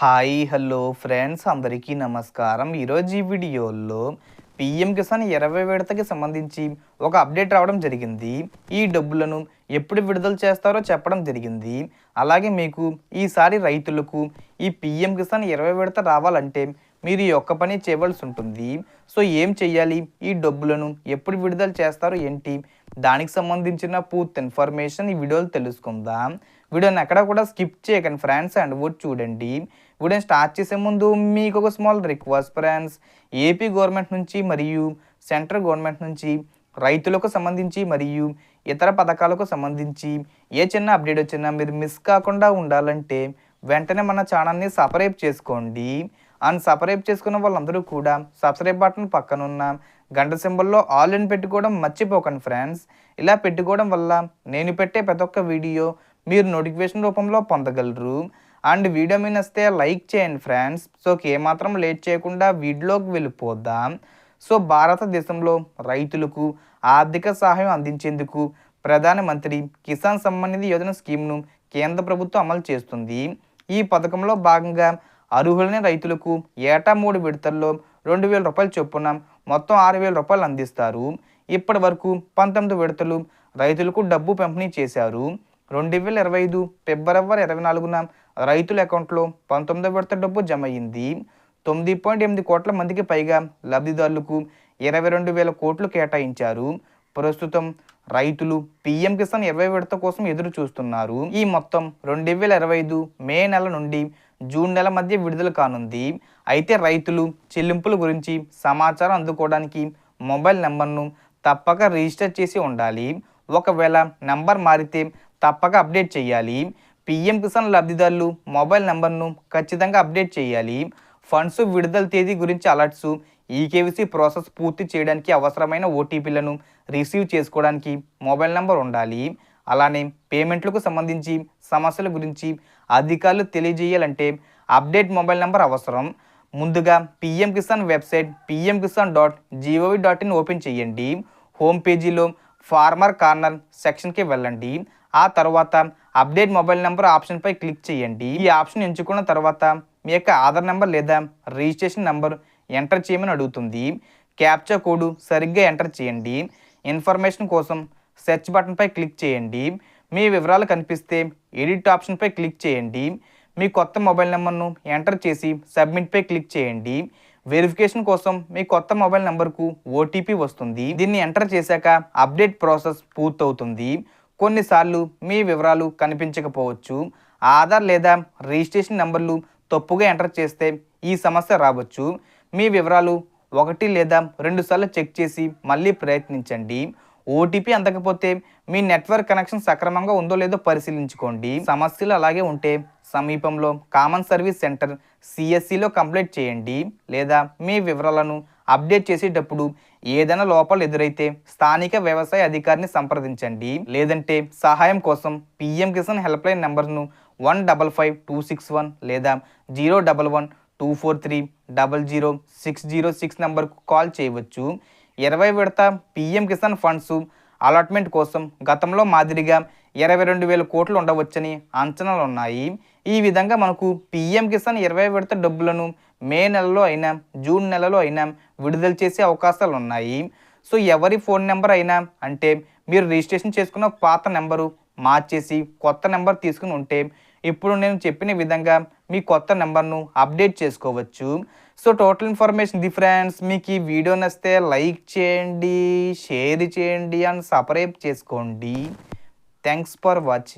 Hi hello friends అందరికీ నమస్కారం. ఈరోజు ఈ వీడియోలో పిఎం కిసాన్ ఇరవై విడతకి సంబంధించి ఒక అప్డేట్ రావడం జరిగింది. ఈ డబ్బులను ఎప్పుడు విడుదల చేస్తారో చెప్పడం జరిగింది. అలాగే మీకు ఈసారి రైతులకు ఈ పిఎం కిసాన్ ఇరవై విడత రావాలంటే మీరు ఈ ఒక్క పని చేయవలసి ఉంటుంది సో ఏం చెయ్యాలి? ఈ డబ్బులను ఎప్పుడు విడుదల చేస్తారో? ఏంటి? దానికి సంబంధించిన పూర్తి ఇన్ఫర్మేషన్ ఈ వీడియోలో తెలుసుకుందాం. వీడియోని ఎక్కడ కూడా స్కిప్ చేయకండి ఫ్రెండ్స్ అండ్ వుడ్ చూడండి. వీడియోని స్టార్ట్ చేసే ముందు మీకు ఒక small request friends. AP government నుంచి మరియు సెంట్రల్ గవర్నమెంట్ నుంచి రైతులకు సంబంధించి మరియు ఇతర పథకాలకు సంబంధించి ఏ చిన్న అప్డేట్ వచ్చినా మీరు మిస్ కాకుండా ఉండాలంటే వెంటనే మన ఛానల్ని సపరేట్ చేసుకోండి. అండ్ సబ్స్క్రైబ్ చేసుకున్న వాళ్ళందరూ కూడా సబ్స్క్రైబ్ బటన్ పక్కనున్న గంట సింబల్లో ఆల్ ఇన్ పెట్టుకోవడం మర్చిపోకండి ఫ్రెండ్స్. ఇలా పెట్టుకోవడం వల్ల నేను పెట్టే ప్రతి ఒక్క వీడియో మీరు నోటిఫికేషన్ రూపంలో పొందగలరు. అండ్ వీడియో మీ వస్తే లైక్ చేయండి ఫ్రెండ్స్. సో ఏమాత్రం లేట్ చేయకుండా వీడియోకి వెళ్ళిపోద్దాం సో భారతదేశంలో రైతులకు ఆర్థిక సహాయం అందించేందుకు ప్రధానమంత్రి కిసాన్ సమ్మాన్ నిధి యోజన స్కీమ్ను కేంద్ర ప్రభుత్వం అమలు చేస్తుంది. ఈ పథకంలో భాగంగా అర్హులైన రైతులకు ఏటా మూడు విడతల్లో రెండు వేల రూపాయలు చొప్పున మొత్తం ఆరు వేల రూపాయలు అందిస్తారు. ఇప్పటి వరకు పంతొమ్మిది విడతలు రైతులకు డబ్బు పంపిణీ చేశారు. రెండు వేల ఇరవై ఐదు ఫిబ్రవరి ఇరవై నాలుగున రైతుల అకౌంట్లో పంతొమ్మిదో విడత డబ్బు జమ అయింది. తొమ్మిది పాయింట్ ఎనిమిది కోట్ల మందికి పైగా లబ్ధిదారులకు ఇరవై రెండు వేల కోట్లు కేటాయించారు. ప్రస్తుతం రైతులు పీఎం కిసాన్ ఇరవై విడత కోసం ఎదురు చూస్తున్నారు ఈ మొత్తం రెండు వేల ఇరవై ఐదు మే నెల నుండి జూన్ నెల మధ్య విడుదల కానుంది. అయితే రైతులు చెల్లింపుల గురించి సమాచారం అందుకోవడానికి మొబైల్ నెంబర్ను తప్పక రిజిస్టర్ చేసి ఉండాలి. ఒకవేళ నెంబర్ మారితే తప్పక అప్డేట్ చేయాలి. పిఎం కిసాన్ లబ్ధిదారులు మొబైల్ నెంబర్ను ఖచ్చితంగా అప్డేట్ చేయాలి. ఫండ్స్ విడుదల తేదీ గురించి అలర్ట్స్ ఈకేవీసీ ప్రాసెస్ పూర్తి చేయడానికి అవసరమైన ఓటీపీలను రిసీవ్ చేసుకోవడానికి మొబైల్ నెంబర్ ఉండాలి. అలానే పేమెంట్లకు సంబంధించి సమస్యల గురించి అధికారులు తెలియజేయాలంటే అప్డేట్ మొబైల్ నెంబర్ అవసరం. ముందుగా PM Kisan website PM Kisan dot G O V dot in open చేయండి. హోమ్ పేజీలో ఫార్మర్ కార్నర్ సెక్షన్కి వెళ్ళండి. ఆ తర్వాత అప్డేట్ మొబైల్ నెంబర్ ఆప్షన్పై క్లిక్ చేయండి. ఈ ఆప్షన్ ఎంచుకున్న తర్వాత మీ యొక్క ఆధార్ నెంబర్ లేదా రిజిస్ట్రేషన్ నెంబర్ ఎంటర్ చేయమని అడుగుతుంది. క్యాప్చా కోడ్ సరిగ్గా ఎంటర్ చేయండి. ఇన్ఫర్మేషన్ కోసం సెర్చ్ బటన్పై క్లిక్ చేయండి. మీ వివరాలు కనిపిస్తే ఎడిట్ ఆప్షన్పై క్లిక్ చేయండి. మీ కొత్త మొబైల్ నెంబర్ను ఎంటర్ చేసి సబ్మిట్పై క్లిక్ చేయండి. వెరిఫికేషన్ కోసం మీ కొత్త మొబైల్ నెంబర్కు ఓటీపీ వస్తుంది. దీన్ని ఎంటర్ చేశాక అప్డేట్ ప్రాసెస్ పూర్తవుతుంది. కొన్నిసార్లు మీ వివరాలు కనిపించకపోవచ్చు. ఆధార్ లేదా రిజిస్ట్రేషన్ నెంబర్లు తప్పుగా ఎంటర్ చేస్తే ఈ సమస్య రావచ్చు. మీ వివరాలు ఒకటి లేదా రెండు సార్లు చెక్ చేసి మళ్ళీ ప్రయత్నించండి. ఓటీపీ అందకపోతే మీ నెట్వర్క్ కనెక్షన్ సక్రమంగా ఉందో లేదో పరిశీలించుకోండి. సమస్యలు అలాగే ఉంటే సమీపంలో కామన్ సర్వీస్ సెంటర్ సిఎస్సిలో కంప్లైంట్ చేయండి. లేదా మీ వివరాలను అప్డేట్ చేసేటప్పుడు ఏదైనా లోపాలు ఎదురైతే స్థానిక వ్యవసాయ అధికారిని సంప్రదించండి. లేదంటే సహాయం కోసం పిఎం కిసాన్ హెల్ప్ లైన్ నెంబర్ను one double five two six one లేదా zero double one two four three double zero six zero six నెంబర్కు కాల్ చేయవచ్చు. ఇరవై విడత పిఎం కిసాన్ ఫండ్స్ అలాట్మెంట్ కోసం గతంలో మాదిరిగా ఇరవై రెండు వేల కోట్లు ఉండవచ్చని అంచనాలు ఉన్నాయి. ఈ విధంగా మనకు పిఎం కిసాన్ ఇరవై విడత డబ్బులను మే నెలలో అయినా జూన్ నెలలో అయినా విడుదల చేసే అవకాశాలు ఉన్నాయి. సో ఎవరి ఫోన్ నెంబర్ అయినా అంటే మీరు రిజిస్ట్రేషన్ చేసుకున్న పాత నెంబరు మార్చేసి కొత్త నెంబర్ తీసుకుని ఉంటే ఇప్పుడు నేను చెప్పిన విధంగా మీ కొత్త నెంబర్ను అప్డేట్ చేసుకోవచ్చు. So total information the friends మీకు ఈ వీడియో నచ్చితే లైక్ చేయండి షేర్ చేయండి అండ్ సబ్స్క్రైబ్ చేసుకోండి. Thanks for watching.